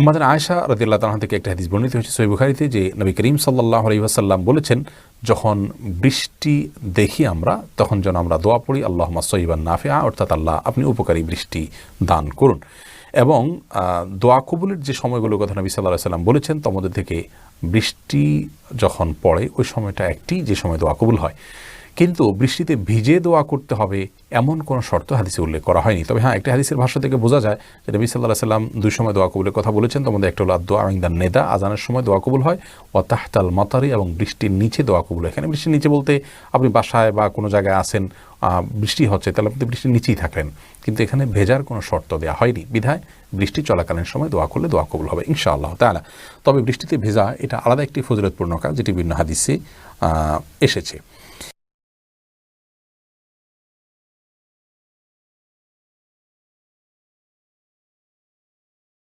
আমাদের আয়সা রদিল্লা তালাহ থেকে একটা হাদিস বর্ণিত হয়েছে সই বুখারিতে যে নবী করিম সাল্লাহ আলহিহাসাল্লাম বলেছেন, যখন বৃষ্টি দেখি আমরা, তখন যেন আমরা দোয়া পড়ি আল্লাহ সইবান নাফিয়া অর্থাৎ আল্লাহ আপনি উপকারী বৃষ্টি দান করুন। এবং দোয়া কবুলের যে সময়গুলোর কথা নবী সাল্লাহ সাল্লাম বলেছেন তোমাদের থেকে বৃষ্টি যখন পড়ে, ওই সময়টা একটি যে সময় দোয়া কবুল হয়। কিন্তু বৃষ্টিতে ভিজে দোয়া করতে হবে এমন কোনো শর্ত হাদিসে উল্লেখ করা হয়নি। তবে হ্যাঁ একটা হাদিসের ভাষা থেকে বোঝা যায় যে নবী সাল্লাহ সাল্লাম দুই সময় দোয়া কবুলের কথা বলেছেন। তোমাদের একটা হলো দোয়া আমিন্দার নেদা, আজানের সময় দোয়া কবুল হয়। ও তাহতাল মাতারি এবং বৃষ্টির নিচে দোয়া কবুল হয়। এখানে বৃষ্টির নিচে বলতে আপনি বাসায় বা কোনো জায়গায় আসেন বৃষ্টি হচ্ছে, তাহলে আপনি বৃষ্টির নিচেই থাকলেন। কিন্তু এখানে ভেজার কোনো শর্ত দেওয়া হয়নি। বিধায় বৃষ্টি চলাকালীন সময় দোয়া করলে দোয়া কবুল হবে ইনশাআল্লাহ তাআলা। তবে বৃষ্টিতে ভেজা এটা আলাদা একটি ফজিলতপূর্ণ কাজ যেটি বিভিন্ন হাদিসে এসেছে।